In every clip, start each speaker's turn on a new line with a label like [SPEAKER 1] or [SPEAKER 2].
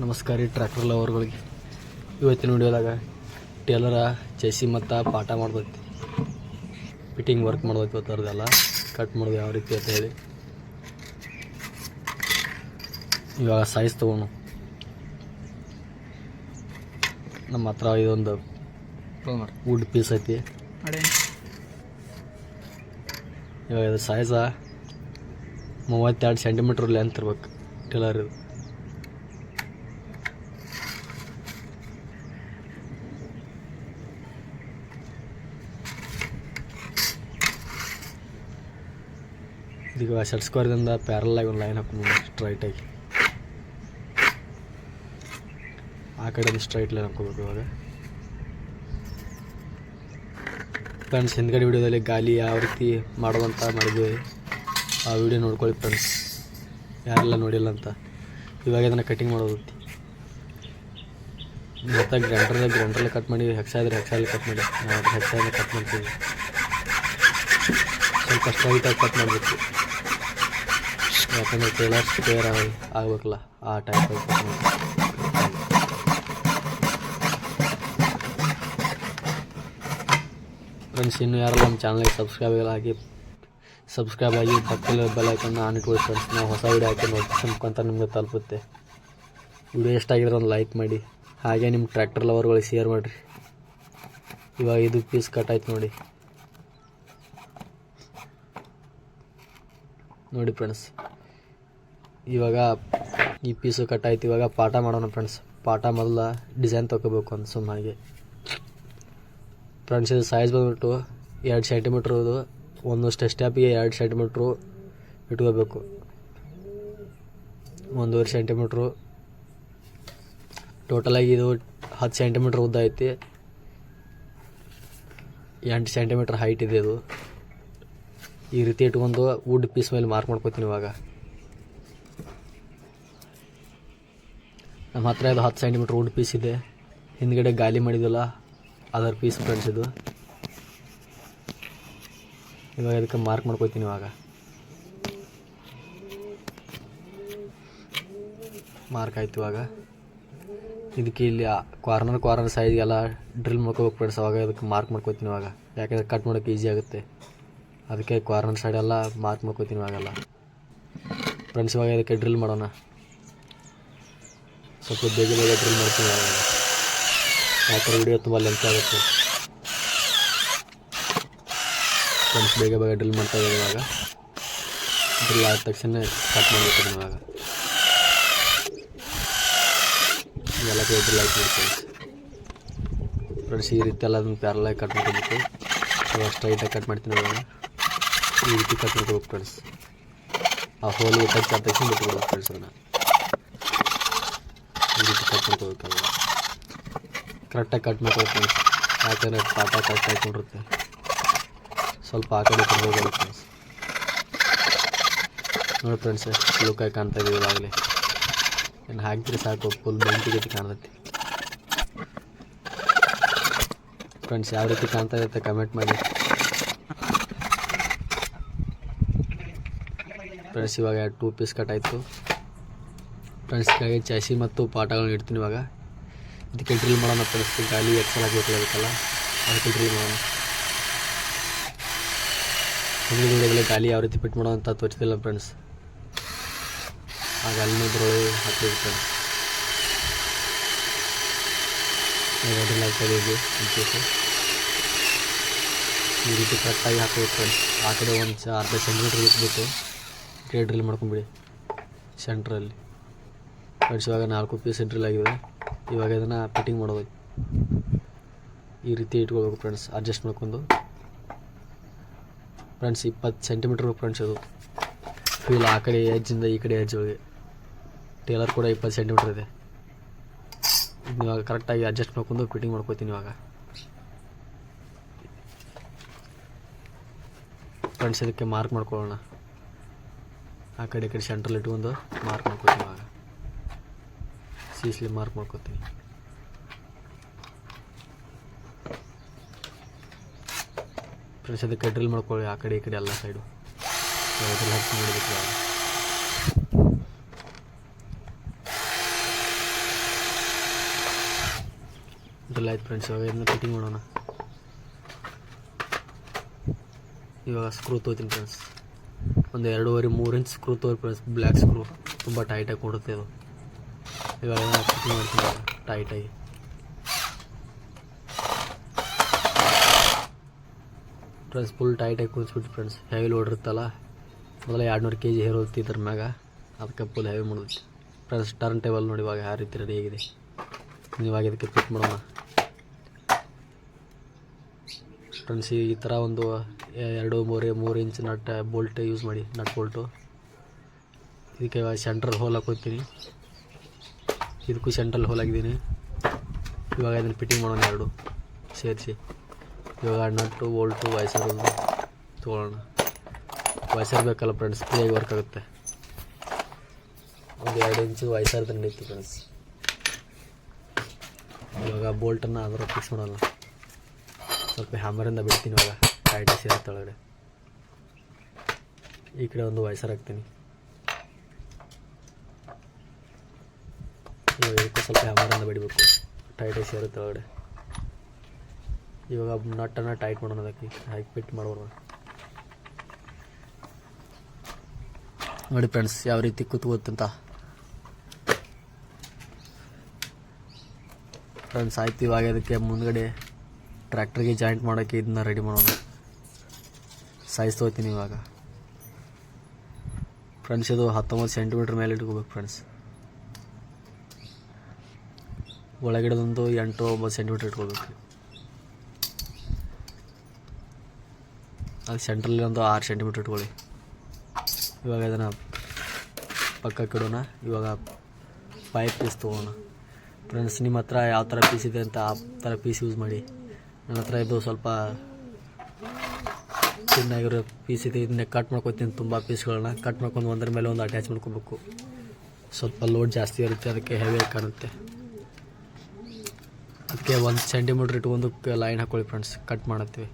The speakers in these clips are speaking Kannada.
[SPEAKER 1] ನಮಸ್ಕಾರ ರೀ ಟ್ರ್ಯಾಕ್ಟರ್ ಲವರ್ಗಳಿಗೆ ಇವತ್ತಿನ ವಿಡಿಯೋದಾಗ ಟೇಲರ ಚೆಸಿ ಮತ್ತು ಪಾಠ ಮಾಡ್ಬೇಕು. ಫಿಟ್ಟಿಂಗ್ ವರ್ಕ್ ಮಾಡ್ಬೇಕು ಅವ್ರದ್ದೆಲ್ಲ ಕಟ್ ಮಾಡೋದು ಯಾವ ರೀತಿ ಅಂತ ಹೇಳಿ. ಇವಾಗ ಸೈಜ್ ತೊಗೊಂಡು ನಮ್ಮ ಹತ್ರ ಇದೊಂದು ವುಡ್ ಪೀಸ್ ಐತಿ. ಇವಾಗ ಇದು ಸೈಜ ಮೂವತ್ತೆರಡು ಸೆಂಟಿಮೀಟ್ರ್ ಲೆಂತ್ ಇರ್ಬೇಕು ಟೇಲರ್ ಇದು ಇದೀಗ ಶರ್ಟ್ ಸ್ಕ್ವೇರ್ದಿಂದ ಪ್ಯಾರಲ್ ಆಗಿ ಒಂದು ಲೈನ್ ಹಾಕೊಂಡು ಸ್ಟ್ರೈಟಾಗಿ ಆ ಕಡೆ ಸ್ಟ್ರೈಟ್ ಲೈನ್ ಹಾಕೋಬೇಕು ಇವಾಗ. ಫ್ರೆಂಡ್ಸ್ ಹಿಂದ್ಗಡೆ ವಿಡಿಯೋದಲ್ಲಿ ಗಾಲಿ ಯಾವ ರೀತಿ ಮಾಡೋದಂತ ಮಾಡಿದ್ವಿ, ಆ ವಿಡಿಯೋ ನೋಡ್ಕೊಳ್ಳಿ ಫ್ರೆಂಡ್ಸ್ ಯಾರೆಲ್ಲ ನೋಡಿಲ್ಲ ಅಂತ. ಇವಾಗ ಇದನ್ನು ಕಟಿಂಗ್ ಮಾಡೋದು. ಮತ್ತು ಗ್ರೈಂಡ್ರಲ್ಲಿ ಗ್ರೈಂಡ್ರಲ್ಲಿ ಕಟ್ ಮಾಡಿ ಹೆಕ್ಸ ಇದ್ರೆ ಕಟ್ ಮಾಡಿ. ನಾವು ಹೆಕ್ಸಲ್ಲಿ ಕಟ್ ಮಾಡ್ತೀವಿ. ಸ್ವಲ್ಪ ಸ್ಟ್ರೈಟಾಗಿ ಕಟ್ ಮಾಡಬೇಕು. ಯಾಕಂದರೆ ಟೇಲರ್ ಸ್ಕ್ವೇರ್ ಆಗ್ಬೇಕಲ್ಲ ಆ ಟೈಪ್ ಫ್ರೆಂಡ್ಸ್ ಇನ್ನೂ ಯಾರು ನಮ್ಮ ಚಾನಲ್ಗೆ ಸಬ್ಸ್ಕ್ರೈಬ್ ಆಗಿ ಸಬ್ಸ್ಕ್ರೈಬ್ ಆಗಿ ಪಕ್ಕದ ಬೆಲ್ ಐಕನ್ ಆನ್ ಇಟ್ಕೊಳ್ಳಿ ಫ್ರೆಂಡ್ಸ್ ನಾವು ಹೊಸ ವೀಡಿಯೋ ಹಾಕಿ ನೋಟಿಫಿಕೇಶನ್ ಮುಖಾಂತರ ನಿಮಗೆ ತಲುಪುತ್ತೆ ವಿಡಿಯೋ ಇಷ್ಟ ಆಗಿದ್ರೆ ಒಂದು ಲೈಕ್ ಮಾಡಿ ಹಾಗೆ ನಿಮ್ಮ ಟ್ರ್ಯಾಕ್ಟರ್ ಲವರ್ಗಳಿಗೆ ಶೇರ್ ಮಾಡಿರಿ ಇವಾಗ ಇದು ಪೀಸ್ ಕಟ್ ಆಯ್ತು ನೋಡಿ ನೋಡಿ ಫ್ರೆಂಡ್ಸ್ ಇವಾಗ ಈ ಪೀಸು ಕಟ್ ಆಯ್ತು ಇವಾಗ ಪಾಠ ಮಾಡೋಣ ಫ್ರೆಂಡ್ಸ್ ಪಾಠ ಮೊದಲ ಡಿಸೈನ್ ತೊಗೋಬೇಕು ಅಂತ ಸುಮ್ಮನೆ ಫ್ರೆಂಡ್ಸ್ ಇದು ಸೈಜ್ ಬಂದ್ಬಿಟ್ಟು ಎರಡು ಸೆಂಟಿಮೀಟ್ರ್ ಇದು ಒಂದು ಸ್ಟೆಪ್ಗೆ ಎರಡು ಸೆಂಟಿಮೀಟ್ರು ಇಟ್ಕೋಬೇಕು. ಒಂದೂವರೆ ಸೆಂಟಿಮೀಟ್ರು ಟೋಟಲಾಗಿ ಇದು ಹತ್ತು ಸೆಂಟಿಮೀಟ್ರ್ ಉದ್ದ ಐತಿ. ಎಂಟು ಸೆಂಟಿಮೀಟ್ರ್ ಹೈಟ್ ಇದೆ ಇದು ಈ ರೀತಿ ಇಟ್ಕೊಂಡು ವುಡ್ ಪೀಸ್ ಮೇಲೆ ಮಾರ್ಕ್ ಮಾಡ್ಕೋತೀನಿ ಇವಾಗ. ನಮ್ಮ ಹತ್ರ ಇದು ಹತ್ತು ಸೆಂಟಿಮೀಟ್ರ್ ಪೀಸ್ ಇದೆ. ಹಿಂದ್ಗಡೆ ಗಾಲಿ ಮಾಡಿದಲ್ಲ ಅದರ ಪೀಸ್ ಫ್ರೆಂಡ್ಸ್ ಇದು. ಇವಾಗ ಇದಕ್ಕೆ ಮಾರ್ಕ್ ಮಾಡ್ಕೋತೀನಿ ಇವಾಗ. ಮಾರ್ಕ್ ಆಯ್ತು ಇವಾಗ. ಇದಕ್ಕೆ ಇಲ್ಲಿ ಕಾರ್ನರ್ ಕಾರ್ನರ್ ಸೈಜ್ಗೆಲ್ಲ ಡ್ರಿಲ್ ಮಾಡ್ಕೋಬೇಕು ಫ್ರೆಂಡ್ಸ್ ಅವಾಗ ಇದಕ್ಕೆ ಮಾರ್ಕ್ ಮಾಡ್ಕೋತೀನಿ ಇವಾಗ. ಯಾಕಂದ್ರೆ ಕಟ್ ಮಾಡೋಕ್ಕೆ ಈಸಿ ಆಗುತ್ತೆ. ಅದಕ್ಕೆ ಕಾರ್ನರ್ ಸೈಡೆಲ್ಲ ಮಾರ್ಕ್ ಮಾಡ್ಕೋತೀನಿ ಇವಾಗೆಲ್ಲ. ಫ್ರೆಂಡ್ಸ್ ಇವಾಗ ಇದಕ್ಕೆ ಡ್ರಿಲ್ ಮಾಡೋಣ. ಸ್ವಲ್ಪ ಬೇಗ ಬೇಗ ಡ್ರಿಲ್ ಮಾಡ್ತೀನಿ ಆ ಥರ ವಿಡಿಯೋ ತುಂಬ ಲೆಂತ್ ಆಗುತ್ತೆ. ಫ್ರೆಂಡ್ಸ್ ಬೇಗ ಬೇಗ ಡ್ರಿಲ್ ಮಾಡ್ತಾ ಇದ್ದೀನಿ ಇವಾಗ. ಡ್ರಿಲ್ ಆದ ತಕ್ಷಣ ಕಟ್ ಮಾಡಬೇಕು ಇವಾಗ. ಎಲ್ಲ ಕೈ ಡ್ರಿಲ್ ಆಯ್ತು ಫ್ರೆಂಡ್ಸ್ ಫ್ರೆಂಡ್ಸ್ ಈ ರೀತಿ ಎಲ್ಲ ಅದನ್ನು ಪ್ಯಾರಲಾಗಿ ಕಟ್ ಮಾಡ್ಕೋಬೇಕು. ಇವಾಗ ಸ್ಟ್ರೈಟಾಗಿ ಕಟ್ ಮಾಡ್ತೀನಿ ಇವಾಗ. ಈ ರೀತಿ ಕಟ್ ಮಾಡ್ಕೋಬೇಕು ಫ್ರೆಂಡ್ಸ್ ಆ ಹೋಲ್ ಟಚ್ ಆದ ತಕ್ಷಣ ಬಿಟ್ಕೊಬೇಕು ಫ್ರೆಂಡ್ಸ್ ಅದನ್ನು ಈ ರೀತಿ ಕರೆಕ್ಟಾಗಿ ಕಟ್ ಮಾಡ್ಕೋಬೇಕು ಯಾಕಂದರೆ ಪಾಠ ಕಟ್ ಹಾಕೊಂಡಿರುತ್ತೆ ಸ್ವಲ್ಪ ಆ ಕಡೆ ಕೊಡ್ಬೋದು ಫ್ರೆಂಡ್ಸ್ ನೋಡಿ ಫ್ರೆಂಡ್ಸ್ ಲುಕ್ಕಾಗಿ ಕಾಣ್ತಾ ಇದೀವಿ ಇವಾಗಲೇ ಏನು ಹಾಕಿದ್ರೆ ಸಾಕು ಫುಲ್ ಬೆಂಕಿ ಗಿಟ್ಟಿ ಕಾಣ್ತೈತಿ. ಫ್ರೆಂಡ್ಸ್ ಯಾವ ರೀತಿ ಕಾಣ್ತಾ ಇರುತ್ತೆ ಕಮೆಂಟ್ ಮಾಡಿ. ಫ್ರೆಂಡ್ಸ್ ಇವಾಗ ಟೂ ಪೀಸ್ ಕಟ್ ಆಯಿತು. ಫ್ರೆಂಡ್ಸ್ ಚಾಸಿ ಮತ್ತು ಪಾಠಗಳನ್ನ ಇಡ್ತೀನಿ ಇವಾಗ. ಇದಕ್ಕೆ ಡ್ರಿಲ್ ಮಾಡೋಣ ಫ್ರೆಂಡ್ಸ್ ಗಾಲಿ ಎಕ್ಸಲ್ ಆಗಿ ಅದಕ್ಕೆಲ್ಲ ಅದಕ್ಕೆ ಡ್ರಿಲ್ ಮಾಡೋಣ. ಗಾಲಿ ಯಾವ ರೀತಿ ಫಿಟ್ ಮಾಡೋ ಅಂತ ತೋರಿಸ್ತಿಲ್ಲ ಫ್ರೆಂಡ್ಸ್ ಆ ಗಾಲಿನ ಇದ್ರೊಳಗೆ ಹಾಕಿದ್ವಿ ಫ್ರೆಂಡ್ಸ್ ಈ ರೀತಿ ಕರೆಕ್ಟಾಗಿ ಹಾಕಬೇಕು ಫ್ರೆಂಡ್ಸ್ ಆ ಕಡೆ ಒಂದು ಅರ್ಧ ಸೆಂಟಿಮೀಟ್ರ್ ಇಟ್ಬಿಟ್ಟು ಡ್ರಿಲ್ ಮಾಡ್ಕೊಂಬಿಡಿ ಸೆಂಟ್ರಲ್ಲಿ ಫ್ರೆಂಡ್ಸ್ ಇವಾಗ ನಾಲ್ಕು ಪೀಸ್ ಸೆಂಟ್ರಲ್ ಆಗಿದೆ. ಇವಾಗ ಇದನ್ನು ಫಿಟ್ಟಿಂಗ್ ಮಾಡೋದು. ಈ ರೀತಿ ಇಟ್ಕೊಳ್ಬೇಕು ಫ್ರೆಂಡ್ಸ್ ಅಡ್ಜಸ್ಟ್ ಮಾಡ್ಕೊಂಡು. ಫ್ರೆಂಡ್ಸ್ ಇಪ್ಪತ್ತು ಸೆಂಟಿಮೀಟ್ರ್ ಫ್ರೆಂಡ್ಸ್ ಅದು. ಫೀಲ್ ಆ ಕಡೆ ಎಜ್ಜಿಂದ ಈ ಕಡೆ ಎಜ್ ಒಳಗೆ. ಟೇಲರ್ ಕೂಡ ಇಪ್ಪತ್ತು ಸೆಂಟಿಮೀಟ್ರ್ ಇದೆ. ಇವಾಗ ಕರೆಕ್ಟಾಗಿ ಅಡ್ಜಸ್ಟ್ ಮಾಡ್ಕೊಂಡು ಫಿಟ್ಟಿಂಗ್ ಮಾಡ್ಕೋತೀನಿ ಇವಾಗ. ಫ್ರೆಂಡ್ಸ್ ಇದಕ್ಕೆ ಮಾರ್ಕ್ ಮಾಡ್ಕೊಳ್ಳೋಣ. ಆ ಕಡೆ, ಈ ಕಡೆ ಸೆಂಟ್ರಲ್ಲಿ ಇಟ್ಕೊಂಡು ಮಾರ್ಕ್ ಮಾಡ್ಕೊತೀನಿ ಇವಾಗ. ಸೀಸ್ಲಿ ಮಾರ್ಕ್ ಮಾಡ್ಕೋತೀನಿ ಫ್ರೆಂಡ್ಸ್ ಅದಕ್ಕೆ ಡ್ರಿಲ್ ಮಾಡ್ಕೊಳ್ಳಿ, ಆ ಕಡೆ, ಈ ಕಡೆ, ಎಲ್ಲ ಸೈಡು ಡ್ರಿಲ್ ಹಾಕಿ ಆಯ್ತು ಫ್ರೆಂಡ್ಸ್ ಇವಾಗ ಇದನ್ನ ಫಿಟ್ಟಿಂಗ್ ಮಾಡೋಣ. ಇವಾಗ ಸ್ಕ್ರೂ ತೋತೀನಿ ಫ್ರೆಂಡ್ಸ್ ಒಂದು ಎರಡೂವರೆ, ಮೂರು ಇಂಚ್ ಸ್ಕ್ರೂ ತೋರಿ ಫ್ರೆಂಡ್ಸ್ ಬ್ಲ್ಯಾಕ್ ಸ್ಕ್ರೂ ತುಂಬ ಟೈಟಾಗಿ ಕೊಡುತ್ತೆ ಅದು. ಇವಾಗ ಫಿಟ್ಟಿಂಗ್ ಮಾಡ್ತೀನಿ. ಟೈಟಾಗಿ ಫ್ರೆಂಡ್ಸ್ ಫುಲ್ ಟೈಟಾಗಿ ಕೂರಿಸ್ಬಿಟ್ಟು ಫ್ರೆಂಡ್ಸ್ ಹೆವಿ ಲೋಡ್ ಇರುತ್ತಲ್ಲ, ಮೊದಲ ಎರಡು ನೂರು ಕೆ ಜಿ ಹೇರೋತಿ ಇದ್ರ ಮ್ಯಾಗ ಅದಕ್ಕೆ ಫುಲ್ ಹೆವಿ ಮಾಡಿದ್ವಿ ಫ್ರೆಂಡ್ಸ್ ಟರ್ನ್ ಟೇಬಲ್ ನೋಡಿ ಇವಾಗ ಯಾವ ರೀತಿ ರೆಡಿ ಆಗಿದೆ. ಇವಾಗ ಇದಕ್ಕೆ ಫಿಟ್ ಮಾಡೋಣ. ಫ್ರೆಂಡ್ಸ್ ಈ ಥರ ಒಂದು ಎರಡು, ಮೂರು ಮೂರು ಇಂಚ್ ನಟ್ ಬೋಲ್ಟ್ ಯೂಸ್ ಮಾಡಿ ನಟ್ ಬೋಲ್ಟು ಇದಕ್ಕೆ ಸೆಂಟ್ರಲ್ ಹೋಲ್ ಹಾಕೋತೀನಿ ಇದಕ್ಕೂ ಸೆಂಟ್ರಲ್ ಹೋಲ್ ಹಾಕಿದ್ದೀನಿ ಇವಾಗ ಇದನ್ನು ಫಿಟ್ಟಿಂಗ್ ಮಾಡೋಣ ಎರಡು. ಸೇರಿಸಿ. ಇವಾಗ ನಟ್ಟು ಬೋಲ್ಟು ವೈಸರ್ ತೊಗೊಳ್ಳೋಣ. ವೈಸರ್ ಬೇಕಲ್ಲ ಫ್ರೆಂಡ್ಸ್ ಫ್ರೀಯಾಗಿ ವರ್ಕ್ ಆಗುತ್ತೆ. ಒಂದು ಎರಡು ಇಂಚು ವೈಸರ್ ನಡೀತು ಫ್ರೆಂಡ್ಸ್ ಇವಾಗ ಬೋಲ್ಟನ್ನು ಅದರ ಫಿಕ್ಸ್ ಮಾಡೋಲ್ಲ ಸ್ವಲ್ಪ ಹ್ಯಾಮರಿಂದ ಬಿಡ್ತೀನಿ ಇವಾಗ. ಟೈಟ್ ಸೇರುತ್ತೆ ಒಳಗಡೆ. ಈ ಕಡೆ ಒಂದು ವೈಸರ್ ಹಾಕ್ತೀನಿ. ಇವಾಗ ಸ್ವಲ್ಪ ಹ್ಯಾಮರಿಂದ ಬಿಡಬೇಕು. ಟೈಟ್ ಸೇರುತ್ತೆ ಒಳಗಡೆ. ಇವಾಗ ನಟ್ಟನ್ನು ಟೈಟ್ ಮಾಡೋಣ ಅದಕ್ಕೆ. ಹಾಕಿ ಫಿಟ್ ಮಾಡ್ಬೋದು ನೋಡಿ. ಫ್ರೆಂಡ್ಸ್ ಯಾವ ರೀತಿ ಕೂತ್ಕೋತಂತ ಫ್ರೆಂಡ್ಸ್ ಆಯ್ತು, ಇವಾಗ ಅದಕ್ಕೆ ಮುಂದ್ಗಡೆ ಟ್ರ್ಯಾಕ್ಟರ್ಗೆ ಜಾಯಿಂಟ್ ಮಾಡೋಕ್ಕೆ ಇದನ್ನ ರೆಡಿ ಮಾಡೋಣ. ಸೈಜ್ ತೊಗೋತೀನಿ ಇವಾಗ. ಫ್ರೆಂಡ್ಸ್ ಇದು ಹತ್ತೊಂಬತ್ತು ಸೆಂಟಿಮೀಟ್ರ್ ಮೇಲೆ ಇಟ್ಕೋಬೇಕು ಫ್ರೆಂಡ್ಸ್ ಒಳಗಡೆದೊಂದು ಎಂಟು ಒಂಬತ್ತು ಸೆಂಟಿಮೀಟ್ರ್ ಇಟ್ಕೋಬೇಕು. ಅದು ಸೆಂಟ್ರಲ್ಲಿ ಒಂದು ಆರು ಸೆಂಟಿಮೀಟರ್ ಇಟ್ಕೊಳ್ಳಿ. ಇವಾಗ ಇದನ್ನು ಪಕ್ಕಕ್ಕೆ ಇಡೋಣ. ಇವಾಗ ಪೈಪ್ ಪೀಸ್ ತೊಗೋಣ. ಫ್ರೆಂಡ್ಸ್ ನಿಮ್ಮ ಹತ್ರ ಯಾವ ಥರ ಪೀಸ್ ಇದೆ ಅಂತ ಆ ಥರ ಪೀಸ್ ಯೂಸ್ ಮಾಡಿ. ನನ್ನ ಹತ್ರ ಇದು ಸ್ವಲ್ಪ ಚೆನ್ನಾಗಿರೋ ಪೀಸ್ ಇದೆ. ಇದನ್ನೇ ಕಟ್ ಮಾಡ್ಕೊತೀನಿ. ತುಂಬ ಪೀಸ್ಗಳನ್ನ ಕಟ್ ಮಾಡ್ಕೊಂಡು ಒಂದರ ಮೇಲೆ ಒಂದು ಅಟ್ಯಾಚ್ ಮಾಡ್ಕೋಬೇಕು ಸ್ವಲ್ಪ ಲೋಡ್ ಜಾಸ್ತಿ ಇರುತ್ತೆ. ಅದಕ್ಕೆ ಹೆವಿಯಾಗಿ ಕಾಣುತ್ತೆ. ಅದಕ್ಕೆ ಒಂದು ಸೆಂಟಿಮೀಟ್ರ್ ಒಂದು ಲೈನ್ ಹಾಕ್ಕೊಳ್ಳಿ ಫ್ರೆಂಡ್ಸ್ ಕಟ್ ಮಾಡತ್ತೀವಿ.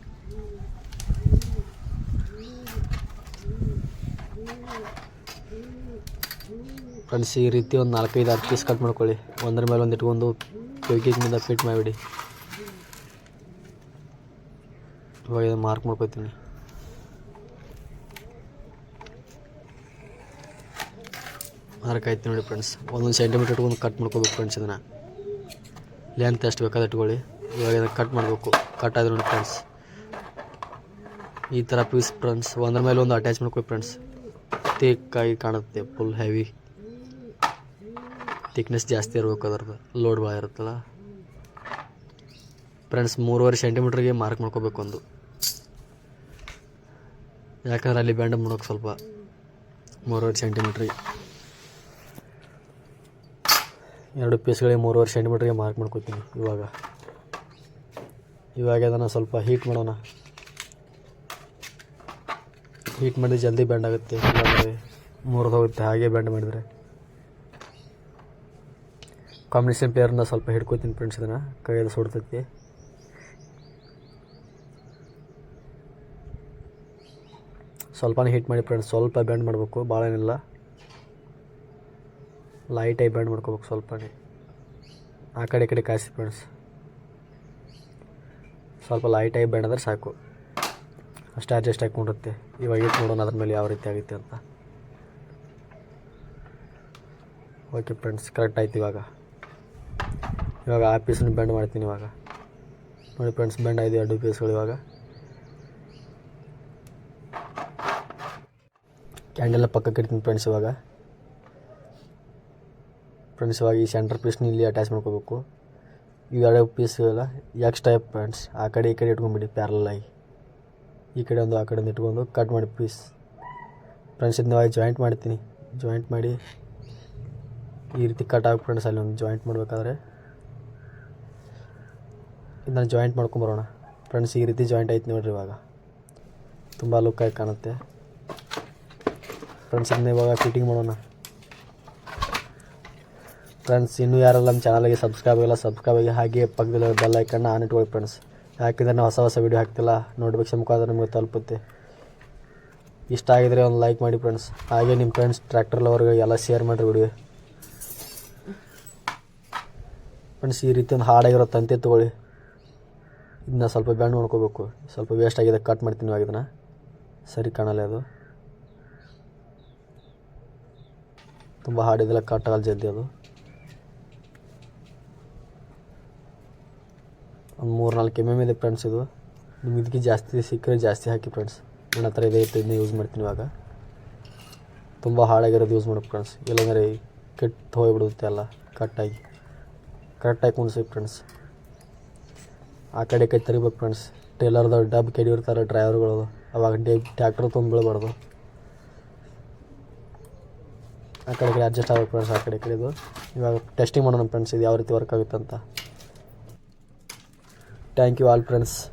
[SPEAKER 1] ಫ್ರೆಂಡ್ಸ್ ಈ ರೀತಿ ಒಂದು ನಾಲ್ಕೈದು ಆರು ಪೀಸ್ ಕಟ್ ಮಾಡ್ಕೊಳ್ಳಿ. ಒಂದರ ಮೇಲೆ ಒಂದು ಇಟ್ಕೊಂಡು ಪೈಕಿಂದ ಫಿಟ್ ಮಾಡಿಬಿಡಿ. ಇವಾಗ ಇದನ್ನು ಮಾರ್ಕ್ ಮಾಡ್ಕೊತೀನಿ. ಮಾರ್ಕ್ ಆಯ್ತು ನೋಡಿ ಫ್ರೆಂಡ್ಸ್ ಒಂದೊಂದು ಸೆಂಟಿಮೀಟ್ರ್ ಇಟ್ಕೊಂಡು ಕಟ್ ಮಾಡ್ಕೋಬೇಕು ಫ್ರೆಂಡ್ಸ್ ಇದನ್ನು. ಲೆಂತ್ ಎಷ್ಟು ಬೇಕಾದ್ರೆ ಇಟ್ಕೊಳ್ಳಿ. ಇವಾಗ ಇದನ್ನು ಕಟ್ ಮಾಡಬೇಕು. ಕಟ್ ಆದ್ರೆ ನೋಡಿ ಫ್ರೆಂಡ್ಸ್ ಈ ಥರ ಪೀಸ್ ಫ್ರೆಂಡ್ಸ್ ಒಂದ್ರ ಮೇಲೆ ಒಂದು ಅಟ್ಯಾಚ್ ಮಾಡ್ಕೊಳ್ಳಿ ಫ್ರೆಂಡ್ಸ್ ತಿಕ್ಕಾಗಿ ಕಾಣುತ್ತೆ. ಫುಲ್ ಹೆವಿ ಥಿಕ್ನೆಸ್ ಜಾಸ್ತಿ ಇರಬೇಕು ಅದ್ರದ್ದು. ಲೋಡ್ ಭಾಳ ಇರುತ್ತಲ್ಲ. ಫ್ರೆಂಡ್ಸ್ ಮೂರುವರೆ ಸೆಂಟಿಮೀಟ್ರಿಗೆ ಮಾರ್ಕ್ ಮಾಡ್ಕೋಬೇಕು ಒಂದು. ಯಾಕಂದ್ರೆ ಅಲ್ಲಿ ಬ್ಯಾಂಡ್ ಮಾಡೋಕೆ ಸ್ವಲ್ಪ ಮೂರುವರೆ ಸೆಂಟಿಮೀಟ್ರಿಗೆ ಎರಡು ಪೀಸ್ಗಳಿಗೆ ಮೂರುವರೆ ಸೆಂಟಿಮೀಟ್ರಿಗೆ ಮಾರ್ಕ್ ಮಾಡ್ಕೊತೀನಿ ಇವಾಗ. ಇವಾಗ ಅದನ್ನು ಸ್ವಲ್ಪ ಹೀಟ್ ಮಾಡೋಣ. ಹೀಟ್ ಮಾಡಿದ್ರೆ ಜಲ್ದಿ ಬ್ಯಾಂಡ್ ಆಗುತ್ತೆ ಮುರಿದು ಹೋಗುತ್ತೆ, ಹಾಗೆ ಬ್ಯಾಂಡ್ ಮಾಡಿದರೆ. ಕಾಂಬಿನೇಷನ್ ಪ್ಲೇಯರ್ನ ಸ್ವಲ್ಪ ಹಿಡ್ಕೊತೀನಿ ಫ್ರೆಂಡ್ಸ್ ಇದನ್ನು, ಕೈಯಲ್ಲಿ ಸುಡ್ತೈತಿ. ಸ್ವಲ್ಪನೇ ಹೀಟ್ ಮಾಡಿ ಫ್ರೆಂಡ್ಸ್ ಸ್ವಲ್ಪ ಬ್ಯಾಂಡ್ ಮಾಡಬೇಕು ಭಾಳ ಏನಿಲ್ಲ ಲೈಟಾಗಿ ಬ್ಯಾಂಡ್ ಮಾಡ್ಕೋಬೇಕು ಸ್ವಲ್ಪನೇ. ಆ ಕಡೆ ಈ ಕಡೆ ಕಾಯಿಸಿ ಫ್ರೆಂಡ್ಸ್ ಸ್ವಲ್ಪ ಲೈಟಾಗಿ ಬ್ಯಾಂಡ್ ಆದರೆ ಸಾಕು. ಅಷ್ಟು ಅಡ್ಜಸ್ಟ್ ಹಾಕ್ಕೊಂಡಿರುತ್ತೆ ಇವಾಗ ಇಟ್ಟು ನೋಡೋಣ ಅದ್ರ ಮೇಲೆ ಯಾವ ರೀತಿ ಆಗುತ್ತೆ ಅಂತ. ಓಕೆ ಫ್ರೆಂಡ್ಸ್ ಕರೆಕ್ಟ್ ಆಯ್ತು ಇವಾಗ. ಇವಾಗ ಆ ಪೀಸನ್ನು ಬ್ಯಾಂಡ್ ಮಾಡ್ತೀನಿ ಇವಾಗ. ನೋಡಿ ಫ್ರೆಂಡ್ಸ್ ಬ್ಯಾಂಡ್ ಆಯ್ತು ಎರಡು ಪೀಸ್ಗಳು ಇವಾಗ. ಕ್ಯಾಂಡೆಲ್ಲ ಪಕ್ಕಕ್ಕೆ ಇಡ್ತೀನಿ ಫ್ರೆಂಡ್ಸ್ ಇವಾಗ. ಫ್ರೆಂಡ್ಸ್ ಇವಾಗ ಈ ಸೆಂಟರ್ ಪೀಸ್ನ ಇಲ್ಲಿ ಅಟ್ಯಾಚ್ ಮಾಡ್ಕೋಬೇಕು. ಇವೆರಡು ಪೀಸ್ಗೆಲ್ಲ ಎಕ್ಸ್ ಟೈಪ್ ಫ್ರೆಂಡ್ಸ್ ಆ ಕಡೆ ಈ ಕಡೆ ಇಟ್ಕೊಂಡ್ಬಿಡಿ ಪ್ಯಾರಲಾಗಿ ಈ ಕಡೆ ಒಂದು, ಆ ಕಡೆ ಒಂದು ಇಟ್ಕೊಂಡು ಕಟ್ ಮಾಡಿ ಪೀಸ್ ಫ್ರೆಂಡ್ಸ್ ಇದನ್ನ ಜಾಯಿಂಟ್ ಮಾಡ್ತೀನಿ. ಜಾಯಿಂಟ್ ಮಾಡಿ ಈ ರೀತಿ ಕಟ್ ಆಗಿ ಫ್ರೆಂಡ್ಸ್ ಅಲ್ಲಿ ಒಂದು ಜಾಯಿಂಟ್ ಮಾಡಬೇಕಾದ್ರೆ. ಇದನ್ನ ಜಾಯಿಂಟ್ ಮಾಡ್ಕೊಂಬರೋಣ. ಫ್ರೆಂಡ್ಸ್ ಈ ರೀತಿ ಜಾಯಿಂಟ್ ಆಯ್ತು ನೋಡಿರಿ ಇವಾಗ. ತುಂಬ ಲುಕ್ಕಾಗಿ ಕಾಣುತ್ತೆ. ಫ್ರೆಂಡ್ಸ್ ಇದನ್ನ ಇವಾಗ ಫಿಟ್ಟಿಂಗ್ ಮಾಡೋಣ. ಫ್ರೆಂಡ್ಸ್, ಇನ್ನೂ ಯಾರೆಲ್ಲ ನಮ್ಮ ಚಾನಲ್ಗೆ ಸಬ್ಸ್ಕ್ರೈಬ್ ಆಗಿಲ್ಲ ಸಬ್ಸ್ಕ್ರೈಬ್ ಆಗಿ ಹಾಗೆ ಪಕ್ಕದಲ್ಲಿ ಬೆಲ್ ಐಕನ್ನ ಆನ್ ಇಟ್ಕೊಳ್ಳಿ ಫ್ರೆಂಡ್ಸ್ ಯಾಕಿದ್ರೆ ನಾವು ಹೊಸ ಹೊಸ ವೀಡಿಯೋ ಹಾಕ್ತಿಲ್ಲ ನೋಟಿಫಿಕೇಶನ್ ಮುಖಾಂತರ ನಿಮಗೆ ತಲುಪುತ್ತೆ. ಇಷ್ಟ ಆಗಿದ್ರೆ ಒಂದು ಲೈಕ್ ಮಾಡಿ ಫ್ರೆಂಡ್ಸ್ ಹಾಗೆ ನಿಮ್ಮ ಫ್ರೆಂಡ್ಸ್ ಟ್ರ್ಯಾಕ್ಟರ್ ಲವರ್ಗೆ ಎಲ್ಲ ಶೇರ್ ಮಾಡಿರಿ ವಿಡಿಯೋ ಫ್ರೆಂಡ್ಸ್ ಈ ರೀತಿ ಒಂದು ಹಾಡಾಗಿರೋ ತಂತಿ ತೊಗೊಳ್ಳಿ. ಇದನ್ನ ಸ್ವಲ್ಪ ಬ್ಯಾಂಡ್ ಮಾಡ್ಕೋಬೇಕು. ಸ್ವಲ್ಪ ವೇಸ್ಟ್ ಆಗಿದೆ ಕಟ್ ಮಾಡ್ತೀನಿ ಇವಾಗ ಇದನ್ನು. ಸರಿ ಕಾಣಲ್ಲ ಅದು. ತುಂಬ ಹಾಡಿದೆಲ್ಲ ಕಟ್ ಆಗಲ್ಲ ಜಲ್ದಿ ಅದು ಒಂದು ಮೂರು ನಾಲ್ಕು ಎಂ ಎಂ ಇದೆ ಫ್ರೆಂಡ್ಸ್ ಇದು ನಿಮ್ಗೆ ಇದಕ್ಕೆ ಜಾಸ್ತಿ ಸಿಕ್ಕರೆ ಜಾಸ್ತಿ ಹಾಕಿ ಫ್ರೆಂಡ್ಸ್ ನನ್ನ ಹತ್ರ ಇದೆ ಇತ್ತು ಇದನ್ನ ಯೂಸ್ ಮಾಡ್ತೀನಿ ಇವಾಗ. ತುಂಬ ಹಾಳಾಗಿರೋದು ಯೂಸ್ ಮಾಡಿ ಫ್ರೆಂಡ್ಸ್ ಇಲ್ಲಾಂದರೆ ಕೆಟ್ಟು ಹೋಗ್ಬಿಡುತ್ತೆ ಎಲ್ಲ ಕಟ್ಟಾಗಿ ಕರೆಕ್ಟಾಗಿ ಕುಣಿಸಿ ಫ್ರೆಂಡ್ಸ್ ಆ ಕಡೆ ಕೈ ತರಿಬೇಕು ಫ್ರೆಂಡ್ಸ್ ಟೇಲರ್ದು ಡಬ್ ಕೆಡಿರ್ತಾರೆ ಡ್ರೈವರ್ಗಳು ಅವಾಗ ಡೇ ಟ್ಯಾಕ್ಟ್ರು ತುಂಬ ಬೀಳಬಾರ್ದು ಆ ಕಡೆ ಕಡೆ ಅಡ್ಜಸ್ಟ್ ಆಗಬೇಕು ಫ್ರೆಂಡ್ಸ್ ಆ ಕಡೆ ಕಡೆದು ಇವಾಗ ಟೆಸ್ಟಿಂಗ್ ಮಾಡೋಣ ಫ್ರೆಂಡ್ಸ್ ಇದು ಯಾವ ರೀತಿ ವರ್ಕ್ ಆಗುತ್ತೆ ಅಂತ. thank you all friends.